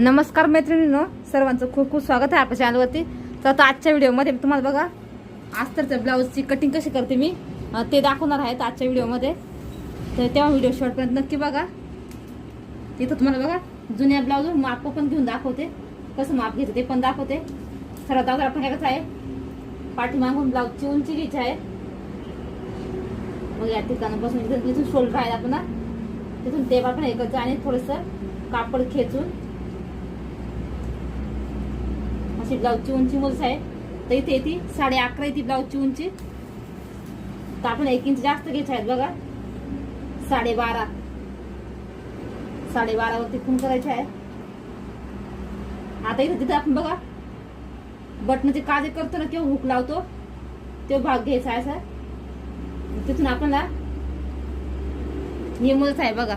नमस्कार मैत्रिणींनो सर्वांचं खूप खूप स्वागत आहे आपल्या चॅनलवरती तर आता आजच्या व्हिडिओमध्ये मी तुम्हाला बघा अस्तरच्या ब्लाऊजची कटिंग कशी करते मी ते दाखवणार आहेत आजच्या व्हिडिओमध्ये. तर तेव्हा व्हिडिओ शॉर्टपर्यंत नक्की बघा. तिथं तुम्हाला बघा जुन्या ब्लाऊज माप पण घेऊन दाखवते. कसं माप घेते ते पण दाखवते. सर्वात अगोदर आपण काय आहे? पाठीमागून ब्लाऊजची उंची घ्यायची आहे. मग या ठिकाणी बसून तिथून शोल्डर आहे आपण तिथून ते पण हे करायचं आणि थोडंसं कापड खेचून अशी ब्लाऊजची उंची मोज आहे तर इथे येते साडे अकरा येते ब्लाऊजची उंची. तर आपण एक इंच जास्त घ्यायचे आहेत बघा. साडे बारा. साडे खून करायचे आहे. आता इथे तिथे आपण बघा. बटनाचे काजे करतो ना किंवा हुक लावतो तो भाग घ्यायचा आहे सर तिथून आपल्याला हे मुलच आहे बघा.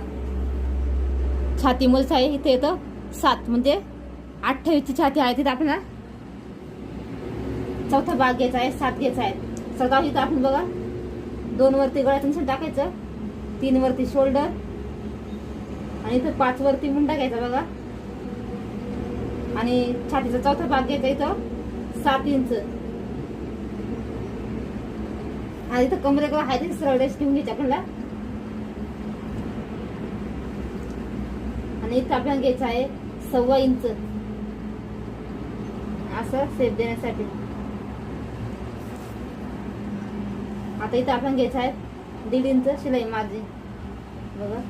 छाती मुलच आहे. इथे येतं सात म्हणजे अठ्ठावीसची छाती आहे तिथे आपल्याला. चौथा भाग घ्यायचा आहे सात घ्यायचा आहे. सगळा इथं आपण बघा. दोन वरती गळ्यातून टाकायचं. तीन वरती शोल्डर आणि इथं पाच वरती मुंडा घ्यायचा बघा. आणि छातीचा चौथा भाग घ्यायचा इथं. सात इंच. आणि इथं कमरेकडे आहे ते सरळ रेस ठेवून घ्यायची आपल्याला. आणि इथं आपल्याला घ्यायचं आहे सव्वा इंच. असं सेफ देण्यासाठी. आता इथं आपण घ्यायचं आहे दीड इंच शिलाई मार्जिन बघा.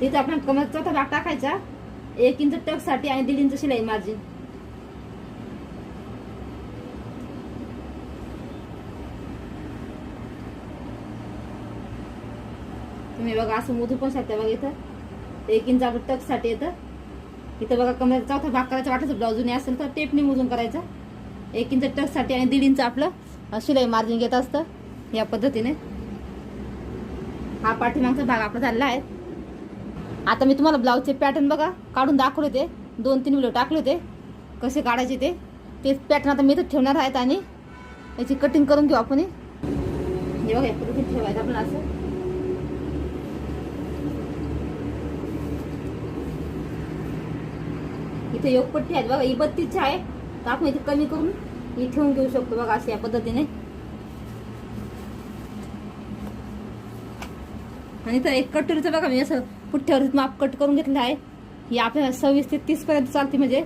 तिथं आपण कमर चौथा भाग टाकायचा. एक इंच टकसाठी आणि दीड इंच शिलाई मार्जिन तुम्ही बघा असं मोजू पण शकता बघा इथं. एक इंच आपण टकसाठी येतं इथं बघा कमरेचा चौथा भाग करायचा वाटत ब्लाऊज जुने असेल तर टेपने मोजून करायचं. एक इंच टचसाठी आणि दीड इंच आपलं शिलाई मार्जिन घेत असतं. या पद्धतीने. हा पाठीमागचा भाग आपला झालेला आहे. आता मी तुम्हाला ब्लाऊजचे पॅटर्न बघा काढून दाखवले होते. दोन तीन व्हिडिओ टाकले होते. कसे काढायचे ते. तेच पॅटर्न आता मी इथं ठेवणार आहेत आणि याची कटिंग करून घेऊ आपण हे बघा या पद्धतीने ठेवायचं आपण असं. इथे योगपट्टी आहेत बघा ही बत्तीसची आहे. तर आपण इथे कमी करून ही ठेवून घेऊ शकतो बघा अशा या पद्धतीने. आणि इथं एक कटोरीचं बघा मी असं पुठ्ठ्यावरती माप कट करून घेतलं आहे. ही आपल्याला सव्वीस ते तीस पर्यंत चालते म्हणजे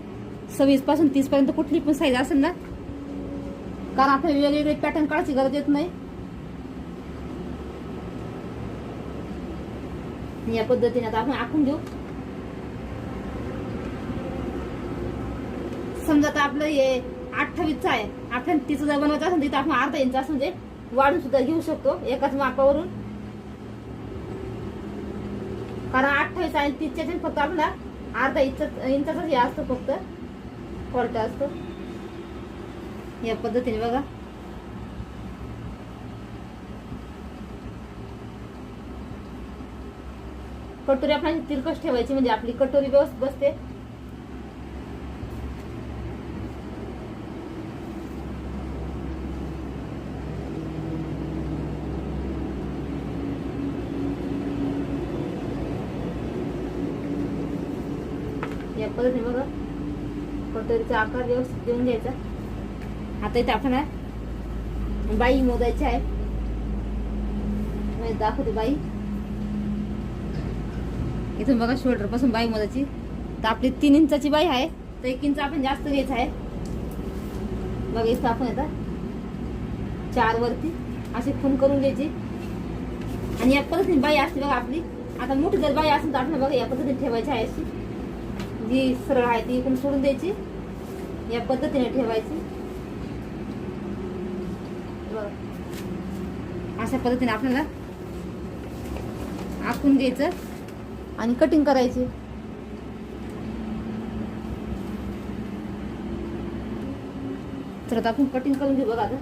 सव्वीसपासून तीस पर्यंत कुठली पण साईज असेल ना. कारण आपल्याला वेगवेगळे पॅटर्न काढायची गरज येत नाही. या पद्धतीने आता आपण आखून घेऊ. समजा आता आपलं हे अठ्ठावीसचं आहे. अठ्ठावीस तिचं जर बनवायचं असेल तिथं आपण अर्धा इंच असं म्हणजे वाढून सुद्धा घेऊ शकतो एकाच मापावरून. कारण अठ्ठावीस आणि तीसच्या फक्त आपला अर्धा इंच इंचाचाच हे असतो फक्त. कोर्टा असतो. या पद्धतीने बघा. कटोरी आपल्याला तिरकस ठेवायची म्हणजे आपली कटोरी व्यवस्थित बसते या पद्धतीने बघा कटोरीचा आकार व्यवस्थित देऊन द्यायचा आता इथे आपण बाई मोजायची आहे. म्हणजे दाखवते बाई. इथून बघा शोल्डरपासून बाई मोजायची. तर आपली तीन इंचाची बाई आहे तर एक इंच आपण जास्त घ्यायचं आहे. बघा इथं आपण येतात चार वरती अशी खून करून घ्यायची. आणि या पद्धतीने बाई असते बघा आपली. आता मोठी जर बाई असेल तर आपण बघा या पद्धतीने ठेवायची आहे अशी. जी सरळ आहे ती इकडून सोडून द्यायची. या पद्धतीने ठेवायची. अशा पद्धतीने आपल्याला आखून घ्यायचं आणि कटिंग करायची. तर आता आपण कटिंग करून घेऊ बघा आता.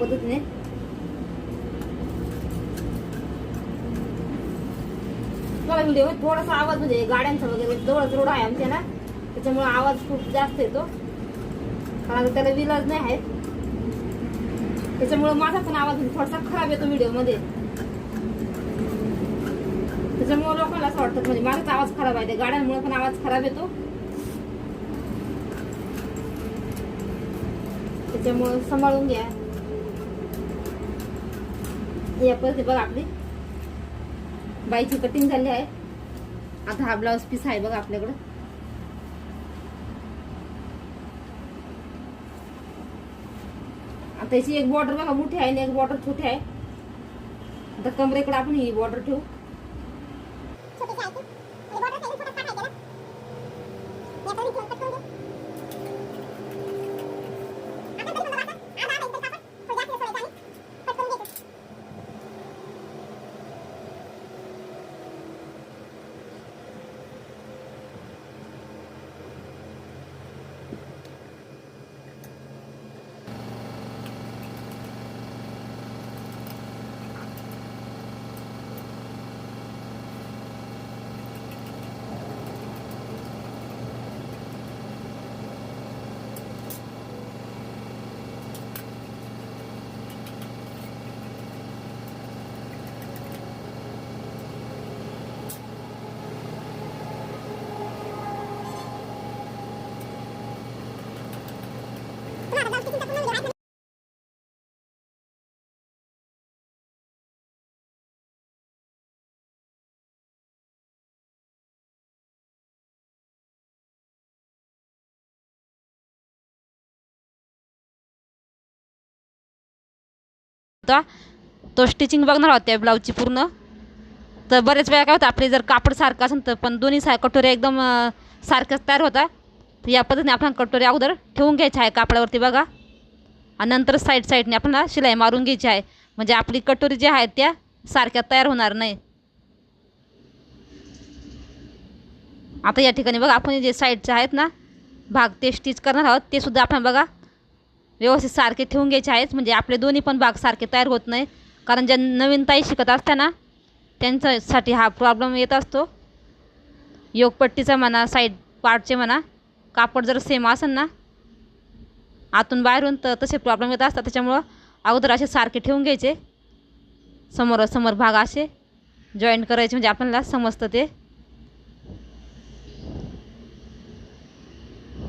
पद्धतीने. मला व्हिडिओ थोडासा आवाज म्हणजे गाड्यांचा वगैरे जवळच रोड आहे आमच्या ना त्याच्यामुळे आवाज खूप जास्त येतो. कारण आता त्याला विलाज नाही आहे त्याच्यामुळे माझा पण आवाज म्हणजे थोडासा खराब येतो व्हिडिओमध्ये. त्याच्यामुळे लोकांना असं वाटतं म्हणजे माझाच आवाज खराब आहे त्या गाड्यांमुळे पण आवाज खराब येतो. त्याच्यामुळे सांभाळून घ्या. या पद्धती बघा आपली. बाईची कटिंग झाली आहे. आता हा ब्लाऊज पीस आहे बघा आपल्याकडं. आता याची एक बॉर्डर बघा मोठी आहे आणि एक बॉर्डर छोटी आहे. आता कमरेकडे आपण ही बॉर्डर ठेवू. होता. तो स्टिचिंग बघणार आहोत त्या ब्लाऊजची पूर्ण. तर बरेच वेळा काय होतं आपले जर कापड सारखं असेल तर पण दोन्ही सा कटोऱ्या एकदम सारखंच सारख्याच तयार होता. तर या पद्धतीने आपण कटोऱ्या अगोदर ठेवून घ्यायच्या आहे कापडावरती बघा. आणि नंतर साईड साईडने आपल्याला शिलाई मारून घ्यायची आहे. म्हणजे आपली कटोरी ज्या आहेत त्या सारख्या तयार होणार नाही. आता या ठिकाणी बघा आपण जे साईडचे आहेत ना भाग ते स्टिच करणार आहोत ते सुद्धा आपण बघा. व्यवस्थित सारखे ठेवून घ्यायचे आहेत. म्हणजे आपले दोन्ही पण भाग सारखे तयार होत नाही. कारण ज्या नवीन ताई शिकत असत्या ना त्यांच्यासाठी हा प्रॉब्लेम येत असतो. योगपट्टीचा म्हणा साईड पार्टचे म्हणा कापड जर सेम असेल ना आतून बाहेरून तर तसे प्रॉब्लेम येत असतात. त्याच्यामुळं अगोदर असे सारखे ठेवून घ्यायचे. समोर समोर भाग असे जॉईंट करायचे. म्हणजे आपल्याला समजतं ते.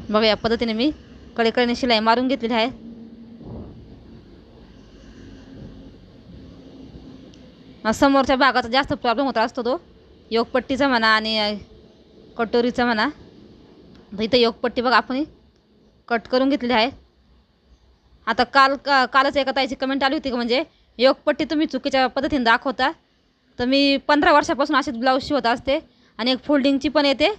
बघा या पद्धतीने मी कडेकडेने शिलाई मारून घेतलेली आहे. समोरच्या भागाचा जास्त प्रॉब्लेम होत असतो तो. योगपट्टीचा म्हणा आणि कटोरीचा म्हणा. तर इथं योगपट्टी बघा आपण कट करून घेतलेली आहे. आता काल का कालच एका ताईची कमेंट आली होती का म्हणजे योगपट्टी तुम्ही चुकीच्या पद्धतीने दाखवता. तर मी पंधरा वर्षापासून असेच ब्लाऊज शिवत असते आणि एक फोल्डिंगची पण येते.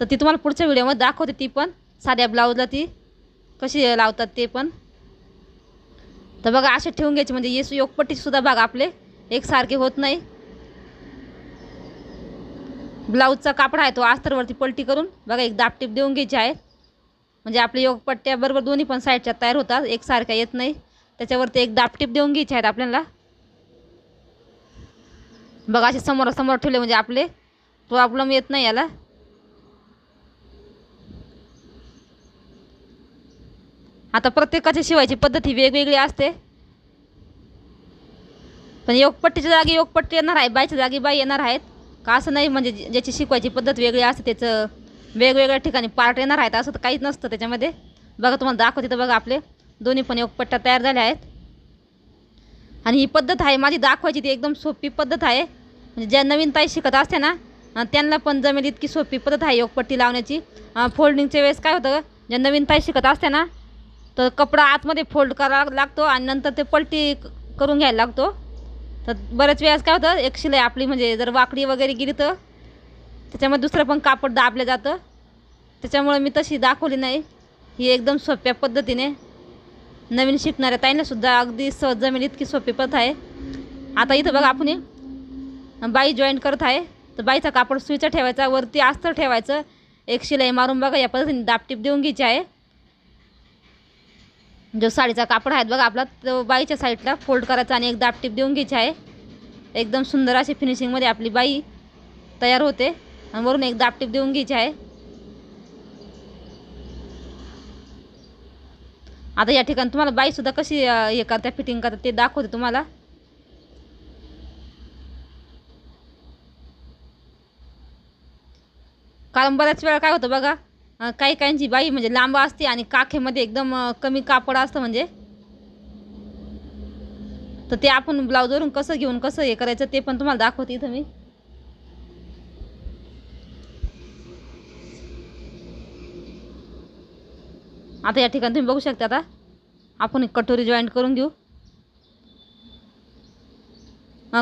तर ती तुम्हाला पुढच्या व्हिडिओमध्ये दाखवते ती पण. साध्या ब्लाऊजला ती. कशी लावतात ते पण. तर बघा असे ठेवून घ्यायचे. म्हणजे येस योगपट्टीसुद्धा बघा आपले. एकसारखे होत नाही. ब्लाऊजचा कापड आहे तो अस्तरवरती पलटी करून. बघा एक दापटीप देऊन घ्यायची आहे. म्हणजे आपले योगपट्ट्या बरोबर दोन्ही पण साईडच्या तयार होतात. एकसारख्या येत नाही. त्याच्यावरती एक दापटीप देऊन घ्यायची आहेत आपल्याला. बघा असे समोरासमोर ठेवले म्हणजे आपले. प्रॉब्लेम येत नाही याला. आता प्रत्येकाची शिवायची पद्धत ही वेगवेगळी असते. पण योगपट्टीच्या जागी योगपट्टी येणार आहे बाईच्या जागी बाई येणार आहेत. का असं नाही म्हणजे ज्याची शिकवायची पद्धत वेगळी असते त्याचं वेगवेगळ्या ठिकाणी पार्ट येणार आहेत. असं तर काहीच नसतं त्याच्यामध्ये. बघा तुम्हाला दाखवते तर बघा आपले. दोन्ही पण योगपट्ट्या तयार झाल्या आहेत. आणि ही पद्धत आहे माझी दाखवायची ती एकदम सोपी पद्धत आहे. म्हणजे ज्या नवीन ताई शिकत असते ना त्यांना पण जमेल इतकी सोपी पद्धत आहे योगपट्टी लावण्याची. फोल्डिंगच्या वेळेस काय होतं ज्या नवीन ताई शिकत असते ना तर कपडा आतमध्ये फोल्ड करावा लागतो आणि नंतर ते पलटी करून घ्यायला लागतो. तर बऱ्याच वेळेस काय होतं एक शिलाई आपली म्हणजे जर वाकडी वगैरे गेली तर त्याच्यामध्ये दुसरं पण कापड दाबलं जातं. त्याच्यामुळे मी तशी दाखवली नाही. ही एकदम सोप्या पद्धतीने. नवीन शिकणाऱ्या ताईंनासुद्धा अगदी सहज जमेल इतकी सोपी पद्धत आहे. आता इथं बघा आपण बाई जॉईंट करत आहे. तर बाईचा कापड सुईचा ठेवायचा वरती अस्तर ठेवायचं. एक शिलाई मारून बघा या पद्धतीने दापटीप देऊन घ्यायची आहे. जो साडीचा कापड आहे बघा आपला तो बाईच्या साईडला फोल्ड करायचा आणि एक दापटीप देऊन घ्यायची आहे. एकदम सुंदर अशी फिनिशिंगमध्ये आपली बाई तयार होते आणि वरून एक दापटीप देऊन घ्यायची आहे. आता या ठिकाणी तुम्हाला बाईसुद्धा कशी हे करता फिटिंग करतात ते दाखवते तुम्हाला. कारण बऱ्याच वेळा काय होतं बघा काही काहींची बाई म्हणजे लांब असते आणि काखेमध्ये एकदम कमी कापड असतं म्हणजे. तर ते आपण ब्लाऊजवरून कसं घेऊन कसं हे करायचं ते पण तुम्हाला दाखवते इथं मी. आता या ठिकाणी तुम्ही बघू शकता आता. आपण एक कटोरी जॉईंट करून घेऊ.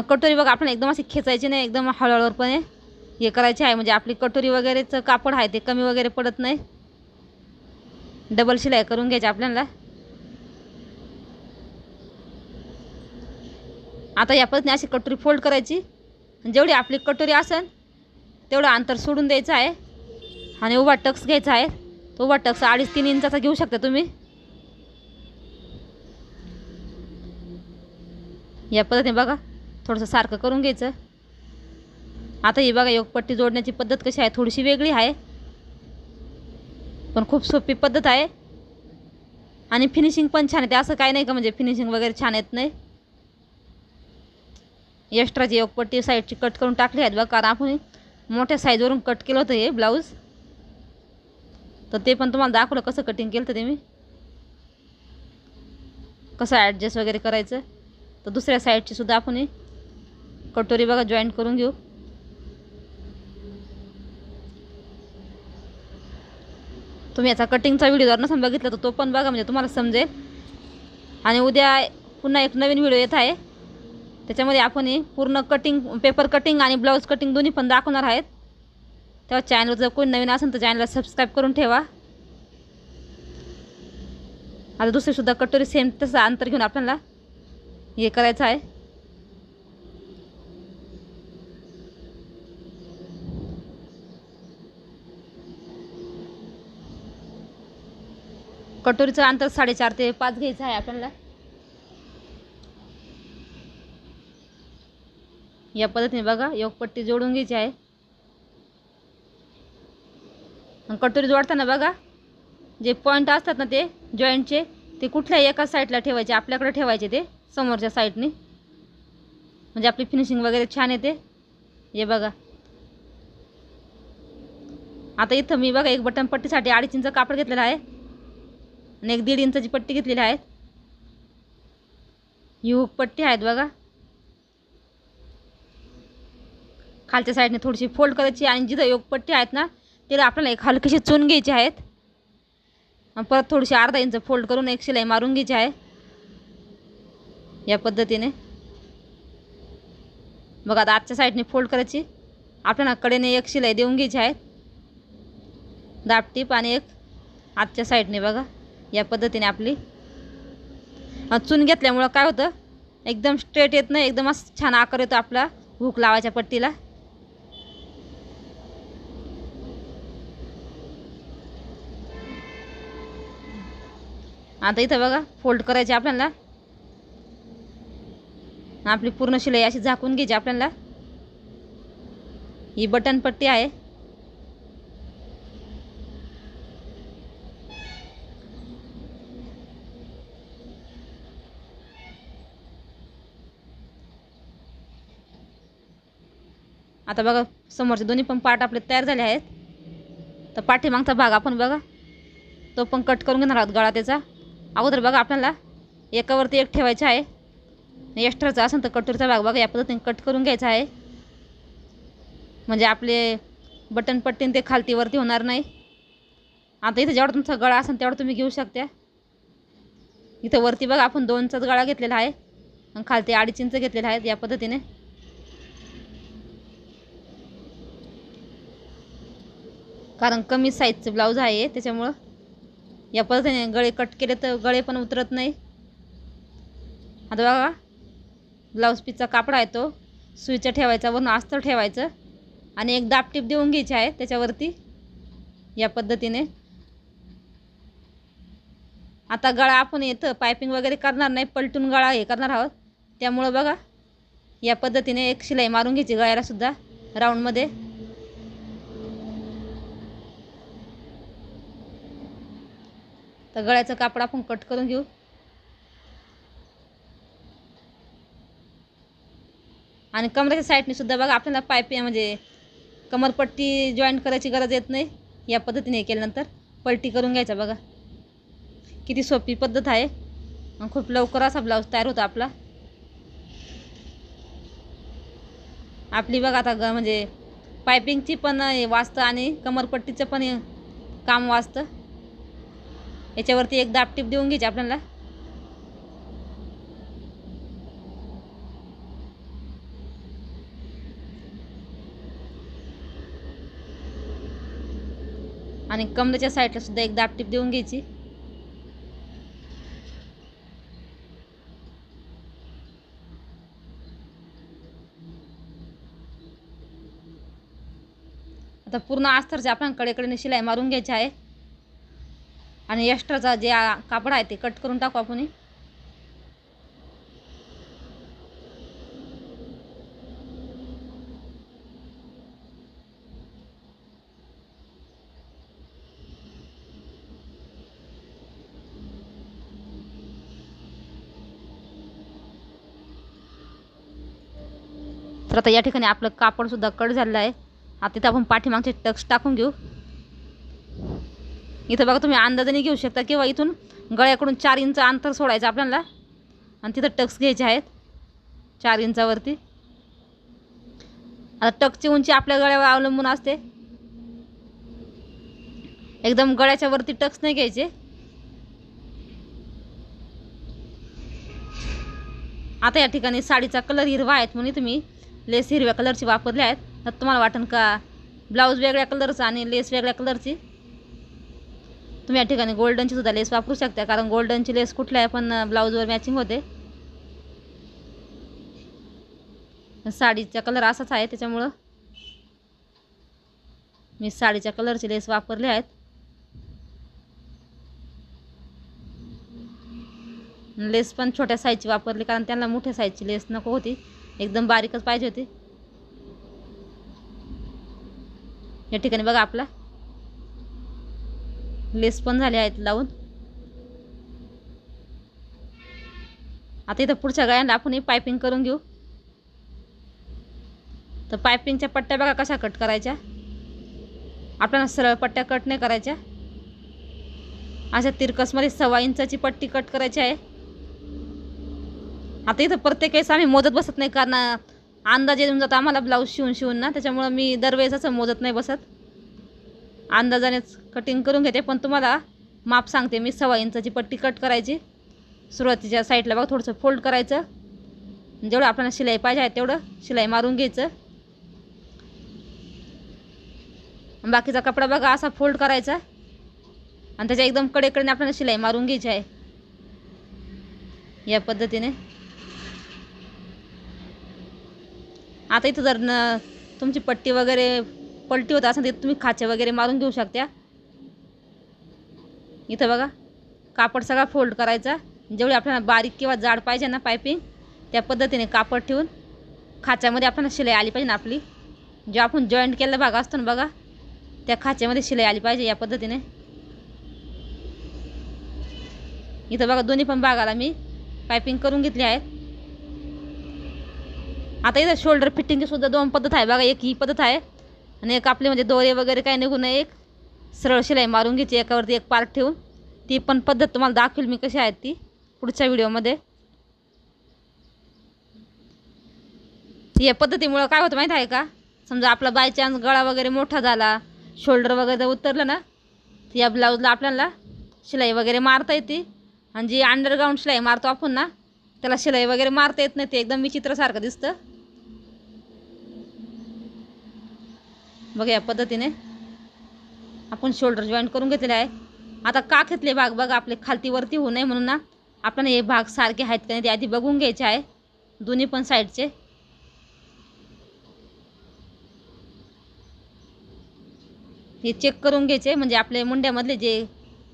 कटोरी बघा आपण एकदम अशी खेचायची नाही एकदम हळूहळूपणे. हे करायचे आहे. म्हणजे आपली कटोरी वगैरेचं कापड आहे ते कमी वगैरे पडत नाही. डबल शिलाई करून घ्यायची आपल्याला. आता या पद्धतीने अशी कटोरी फोल्ड करायची. आणि जेवढी आपली कटोरी असेल तेवढं अंतर सोडून द्यायचं आहे. आणि उभा टक्स घ्यायचा आहे. तो उभा टक्स अडीच तीन इंचाचा घेऊ शकता तुम्ही. या पद्धतीने बघा थोडंसं सारखं करून घ्यायचं. आता ही बघा योगपट्टी जोडण्याची पद्धत कशी आहे? थोडीशी वेगळी आहे. पण खूप सोपी पद्धत आहे. आणि फिनिशिंग पण छान येते. असं काय नाही का म्हणजे फिनिशिंग वगैरे छान येत नाही? एक्स्ट्राची योगपट्टी साईडची कट करून टाकली आहेत बघा. कारण आपण मोठ्या साईजवरून कट केलं होतं हे ब्लाऊज तर ते पण तुम्हाला दाखवलं कसं कटिंग केलं होतं ते मी. कसं ॲडजस्ट वगैरे करायचं. तर दुसऱ्या साईडची सुद्धा आपण कटोरी बघा जॉईंट करून घेऊ. तुम्ही याचा कटिंगचा व्हिडिओ जर नसेल बघितला तर तो पण बघा म्हणजे तुम्हाला समजेल. आणि उद्या पुन्हा एक नवीन व्हिडिओ येत आहे. त्याच्यामध्ये आपण पूर्ण कटिंग पेपर कटिंग आणि ब्लाऊज कटिंग दोन्ही पण दाखवणार आहेत. तेव्हा चॅनल जर कोणी नवीन असेल तर चॅनलला सबस्क्राईब करून ठेवा. आता दुसरीसुद्धा कटोरी सेम तसं अंतर घेऊन आपल्याला हे करायचं आहे. कटोरीचं अंतर साडेचार ते पाच घ्यायचं आहे आपल्याला. या पद्धतीने बघा योगपट्टी जोडून घ्यायची आहे. आणि कटोरी जोडताना बघा जे पॉईंट असतात ना ते जॉईंटचे ते कुठल्याही एका साईडला ठेवायचे? आपल्याकडे ठेवायचे ते समोरच्या साईडने म्हणजे आपली फिनिशिंग वगैरे छान येते. हे बघा. आता इथं मी बघा एक बटन पट्टीसाठी अडीच इंच कापड घेतलेलं आहे. आणि एक दीड इंचाची पट्टी घेतलेली आहे ही हुक पट्टी आहेत बघा. खालच्या साईडने थोडीशी फोल्ड करायची आणि जिथं योगपट्टी आहेत ना तिला आपल्याला एक हलकीशी चुन घ्यायची आहेत. आणि परत थोडीशी अर्धा इंच फोल्ड करून एक शिलाई मारून घ्यायची आहे. या पद्धतीने. बघा आता आजच्या साईडने फोल्ड करायची. आपल्याला कडेने एक शिलाई देऊन घ्यायची आहे दापटीप आणि एक आजच्या साईडने बघा. या पद्धतीने आपली चून घेतल्यामुळं काय होतं? एकदम स्ट्रेट येत नाही एकदम असं छान आकार येतो आपला हुक लावायच्या पट्टीला. आता इथं बघा फोल्ड करायचे आपल्याला. आपली पूर्ण शिलाई अशी झाकून घ्यायची आपल्याला. ही बटन पट्टी आहे. आता बघा समोरचे दोन्ही पण पार्ट आपले तयार झाले आहेत. तर पाठीमागचा भाग आपण बघा तो पण कट करून घेणार आहोत गळा त्याचा. अगोदर बघा आपल्याला एकावरती एक ठेवायचा आहे. एक्स्ट्राचा असेल तर कटोरीचा भाग बघा या पद्धतीने कट करून घ्यायचा आहे. म्हणजे आपले बटन पट्टीन ते खालतीवरती होणार नाही. आता इथं जेवढा तुमचा गळा असेल तेवढा तुम्ही घेऊ शकता. इथं वरती बघा आपण दोनचाच गळा घेतलेला आहे. आणि खालती अडीच इंच घेतलेला आहे या पद्धतीने. कारण कमी साईजचं ब्लाऊज आहे त्याच्यामुळं या पद्धतीने गळे कट केले तर गळे पण उतरत नाही. आता बघा ब्लाऊज पीसचा कापडा आहे तो सुईचा ठेवायचा वरून अस्तर ठेवायचं आणि एक दापटीप देऊन घ्यायची आहे त्याच्यावरती या पद्धतीने. आता गळा आपण येतं पायपिंग वगैरे करणार नाही पलटून गळा हे करणार आहोत. त्यामुळं बघा या पद्धतीने एक शिलाई मारून घ्यायची गळ्यालासुद्धा राऊंडमध्ये तर गळ्याचं कापड आपण कट करून घेऊ. आणि कमरेच्या साईडने सुद्धा बघा आपल्याला पायपी म्हणजे कमरपट्टी जॉईंट करायची गरज येत नाही. या पद्धतीने केल्यानंतर पलटी करून घ्यायचा बघा. किती सोपी पद्धत आहे. खूप लवकर असा ब्लाऊज तयार होतो आपला. आपली बघा आता ग म्हणजे पायपिंगची पण वाचतं आणि कमरपट्टीचं पण काम वाचतं याच्यावरती एक दापटीप देऊन घ्यायची आपल्याला. आणि कमरेच्या साईडला सुद्धा एक दापटीप देऊन घ्यायची. आता पूर्ण अस्तरचे आपण कडेकडे शिलाई मारून घ्यायची आहे. आणि एक्स्ट्राचा जे कापड आहे ते कट करून टाकू आपण तर आता या ठिकाणी आपलं कापड सुद्धा कट झालेलं आहे. आता तिथं आपण पाठीमागचे टक्स टाकून घेऊ. इथं बघा तुम्ही अंदाजाने घेऊ शकता. किंवा इथून गळ्याकडून चार इंच अंतर सोडायचं आपल्याला? आणि तिथं टक्स घ्यायचे आहेत. चार इंचावरती. आता टक्सची उंची आपल्या गळ्यावर अवलंबून असते. एकदम गळ्याच्या वरती टक्स नाही घ्यायचे. आता या ठिकाणी साडीचा कलर हिरवा आहेत म्हणून तुम्ही. लेस हिरव्या कलरची वापरल्या आहेत. तर तुम्हाला वाटन का? ब्लाऊज वेगळ्या कलरचा आणि लेस वेगळ्या कलरची? तुम्ही या ठिकाणी गोल्डनची सुद्धा लेस वापरू शकता. कारण गोल्डनची लेस कुठल्याही पण ब्लाऊजवर मॅचिंग होते. साडीचा कलर असाच आहे त्याच्यामुळं. मी साडीच्या कलरची लेस वापरले आहेत. लेस पण छोट्या साईजची वापरली कारण त्यांना मोठ्या साईजची लेस नको होती. एकदम बारीकच पाहिजे होती. या ठिकाणी बघा आपला. लेस पण झाले आहेत लावून. आता इथं पुढच्या गळ्यांना आपण पायपिंग करून घेऊ. तर पायपिंगच्या पट्ट्या बघा कशा कट करायच्या. आपल्याला सरळ पट्ट्या कट नाही करायच्या. अशा तिरकसमध्ये सव्वा इंचाची पट्टी कट करायची आहे. आता इथं प्रत्येक वेळेस आम्ही मोजत बसत नाही कारण अंदाज येऊन जातो. आम्हाला ब्लाऊज शिवून शिवून ना त्याच्यामुळं मी दरवेळेस असं मोजत नाही बसत. अंदाजानेच कटिंग करून घेते पण तुम्हाला माप सांगते मी सव्वा इंचाची पट्टी कट करायची. सुरुवातीच्या साईडला बघा थोडंसं फोल्ड करायचं. जेवढं आपल्याला शिलाई पाहिजे आहे तेवढं शिलाई मारून घ्यायचं. बाकीचा कपडा बघा असा फोल्ड करायचा. आणि त्याच्या एकदम कडेकडे आपल्याला शिलाई मारून घ्यायची आहे. या पद्धतीने. आता इथं जर न तुमची पट्टी वगैरे पलटी होत असेल तर तुम्ही खाचे वगैरे मारून घेऊ शकता इथं बघा कापड सगळा फोल्ड करायचा. जेवढी आपल्याला बारीक किंवा जाड पाहिजे ना पायपिंग त्या पद्धतीने कापड ठेवून खाच्यामध्ये आपण शिलाई आली पाहिजे ना आपली. जे आपण जॉईंट केलेला भाग असतो ना बघा त्या खाच्यामध्ये शिलाई आली पाहिजे या पद्धतीने. इथं बघा दोन्ही पण भागाला मी पायपिंग करून घेतली आहेत. आता इथं शोल्डर फिटिंगची सुद्धा दोन पद्धत आहे बघा एक ही पद्धत आहे. आणि एक आपली म्हणजे दोरे वगैरे काही निघू नये एक सरळ शिलाई मारून घ्यायची एकावरती एक पार्ट ठेवून. ती पण पद्धत तुम्हाला दाखवेल मी कशी आहे ती पुढच्या व्हिडिओमध्ये. या पद्धतीमुळं काय होतं माहीत आहे का? समजा आपला बाय चान्स गळा वगैरे मोठा झाला शोल्डर वगैरे जर उतरलं ना तर या ब्लाऊजला आपल्याला शिलाई वगैरे मारता येते. आणि जी अंडरग्राऊंड शिलाई मारतो आपण ना त्याला शिलाई वगैरे मारता येत नाही ते एकदम विचित्रसारखं दिसतं. बघा या पद्धतीने. आपण शोल्डर जॉईंट करून घेतलेले आहे. आता का घेतले भाग बघा आपले खालती वरती होऊ नये म्हणून ना. आपण हे भाग सारखे आहेत का नाही ते आधी बघून घ्यायचे आहे. दोन्ही पण साईडचे. हे चेक करून घ्यायचे म्हणजे आपले मुंड्यामधले जे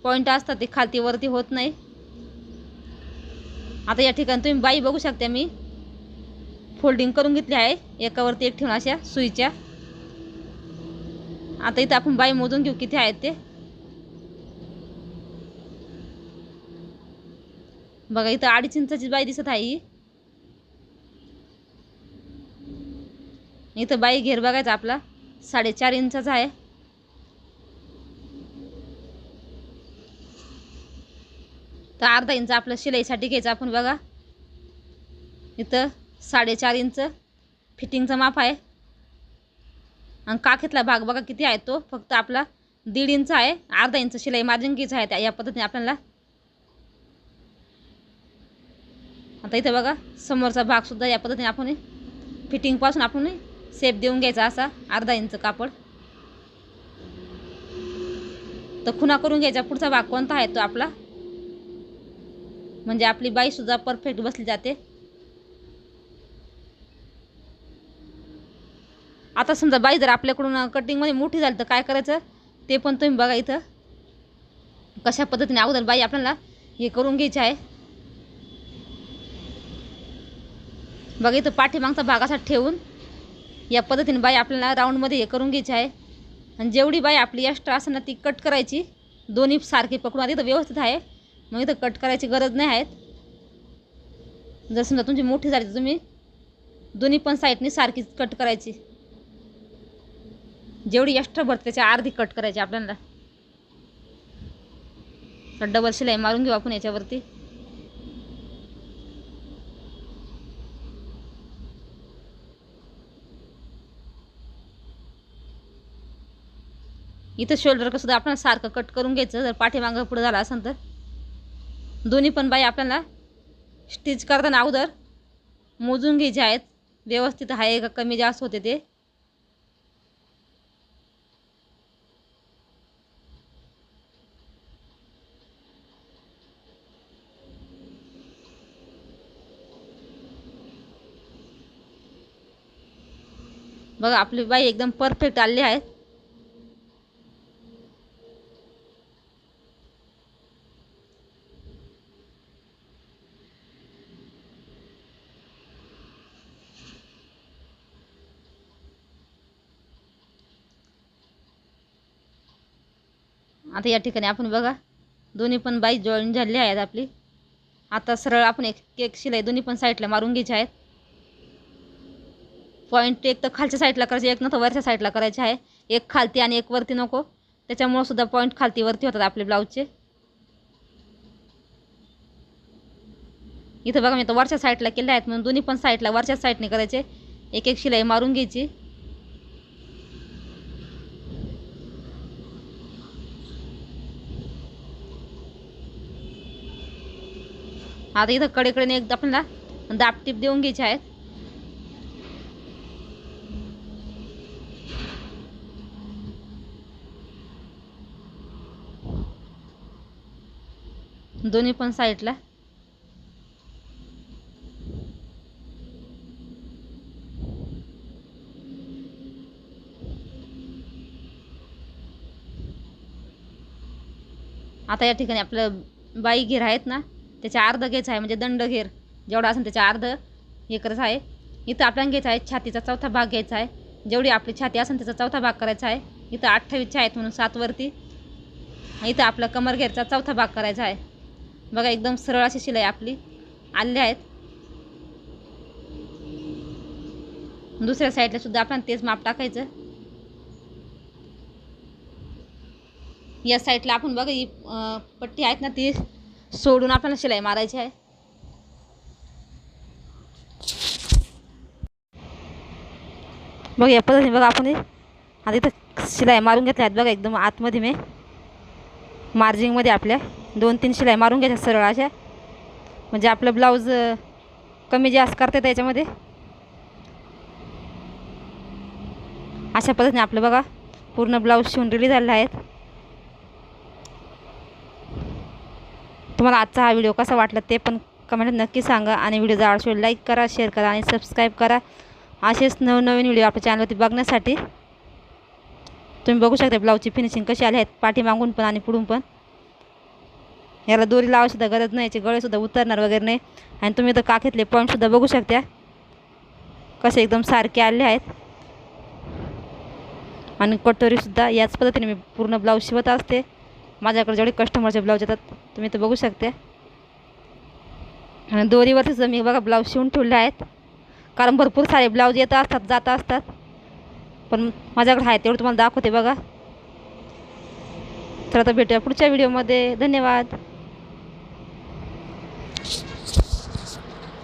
पॉईंट असतात ते खालती वरती होत नाही. आता या ठिकाणी तुम्ही बाई बघू शकता मी. फोल्डिंग करून घेतली आहे. एकावरती एक ठेवून अशा सुईच्या. आता इथं आपण बाई मोजून घेऊ किती आहेत ते. बघा इथं अडीच इंचाची बाई दिसत आहे ही. इथं बाई घेर बघायचा आपला साडेचार इंचाचा आहे. तर अर्धा इंच आपलं शिलाईसाठी घ्यायचं आपण बघा. इथं साडेचार इंच फिटिंगचं माप आहे. आणि काखेतला भाग बघा किती आहे तो. फक्त आपला दीड इंच आहे अर्धा इंच शिलाई मार्जिंगीचा आहे त्या या पद्धतीने आपल्याला. आता इथं बघा समोरचा भागसुद्धा या पद्धतीने आपण फिटिंगपासून आपण सेप देऊन घ्यायचा असा अर्धा इंच कापड. तर खुणा करून घ्यायचा. पुढचा भाग कोणता आहे तो आपला? म्हणजे आपली बाईसुद्धा परफेक्ट बसली जाते. आता समजा बाई जर आपल्याकडून कटिंगमध्ये मोठी झाली तर काय करायचं? ते पण तुम्ही बघा इथं. कशा पद्धतीने अगोदर बाई आपल्याला हे करून घ्यायचे आहे. बघा इथं पाठीमागचा भाग असा ठेवून या पद्धतीने बाई आपल्याला राऊंडमध्ये हे करून घ्यायची आहे. आणि जेवढी बाई आपली एक्स्ट्रा असेल ना ती कट करायची दोन्ही सारखी पकडून आधी इथं व्यवस्थित आहे. मग इथं कट करायची गरज नाही आहेत जर समजा तुमची मोठी झाली तर तुम्ही दोन्ही पण साईडनी सारखीच कट करायची. जेवढी एक्स्ट्रा भरते त्याच्या अर्धी कट करायची आपल्याला. तर डबल शिलाई मारून घेऊ आपण याच्यावरती. इथं शोल्डर सुद्धा आपल्याला सारखं कट करून घ्यायचं जर पाठीमागं पुढं झालं असेल तर. दोन्ही पण बाई आपल्याला स्टिच करताना अगोदर मोजून घ्यायचे आहेत. व्यवस्थित आहे का कमी जास्त होते ते. बघा आपली बाई एकदम परफेक्ट आलेली आहेत आता या ठिकाणी आपण बघा दोन्ही पण बाई जॉईन झालेली आहेत आपली. आता सरळ आपण एक केक शिलाई दोन्ही पण साईडला मारून घ्यायचे आहेत. पॉईंट एक तर खालच्या साईडला करायचे एक नव्हतं वरच्या साईडला करायचे आहे. एक खालती आणि एक वरती नको. त्याच्यामुळं सुद्धा पॉईंट खालती वरती होतात आपले ब्लाऊजचे इथं बघा मी तर वरच्या साईडला केले आहेत म्हणून दोन्ही पण साईडला वरच्या साईडने करायचे. एक एक शिलाई मारून घ्यायची. आता इथं कडेकडे एक आपल्याला दापटीप देऊन घ्यायचे आहेत. दोन्ही पण साईडला आता या ठिकाणी आपलं बाई घेर आहेत ना त्याच्या अर्ध घ्यायचं आहे म्हणजे दंड घेर. जेवढा असेल त्याच्या अर्ध हे करायचं आहे. इथं आपल्याला घ्यायचं आहे छातीचा चौथा भाग घ्यायचा आहे. जेवढी आपली छाती असेल त्याचा चौथा भाग करायचा आहे. इथं अठ्ठावीसच्या आहेत म्हणून सातवरती इथं आपला कमर घेरचा चौथा भाग करायचा आहे. बघा एकदम सरळ अशी शिलाई आपली. आले आहेत. दुसऱ्या साईडला सुद्धा आपण तेच माप टाकायचं. या साईडला आपण बघा ही पट्टी आहेत ना ती सोडून आपल्याला शिलाई मारायची आहे. बघ या पद्धतीने बघा आपण हे. आता इथं शिलाई मारून घेतल्या आहेत बघा एकदम आतमध्ये मी. मार्जिंगमध्ये आपल्या. दोन तीन शिलाई मारून घ्यायच्या सरळ अशा. म्हणजे आपलं ब्लाऊज कमी जास्त करता त्याच्यामध्ये याच्यामध्ये. अशा पद्धतीने आपलं बघा पूर्ण ब्लाऊज शिवून रेडी झालेला आहेत तुम्हाला आजचा हा व्हिडिओ कसा वाटला ते पण कमेंट नक्की सांगा आणि व्हिडिओ आवडशिवाय लाईक करा शेअर करा आणि सबस्क्राईब करा. असेच नवनवीन व्हिडिओ आपल्या चॅनलवरती बघण्यासाठी. तुम्ही बघू शकता ब्लाऊजची फिनिशिंग कशी आली आहेत पाठी मागून पण आणि पुढून पण. याला दोरी लावायची गरज नाही याचे गळेसुद्धा उतरणार वगैरे नाही. आणि तुम्ही तर काखेतले पॉईंटसुद्धा बघू शकता. कसे एकदम सारखे आले आहेत. आणि कटोरीसुद्धा याच पद्धतीने मी पूर्ण ब्लाऊज शिवत असते. माझ्याकडे जेवढे कस्टमरचे ब्लाऊज येतात तुम्ही तर बघू शकते. आणि दोरीवरतीच मी बघा ब्लाऊज शिवून ठेवले आहेत. कारण भरपूर सारे ब्लाऊज येत असतात जात असतात. पण माझ्याकडे आहे तेवढं तुम्हाला दाखवते बघा. तर आता भेटूया पुढच्या व्हिडिओमध्ये धन्यवाद.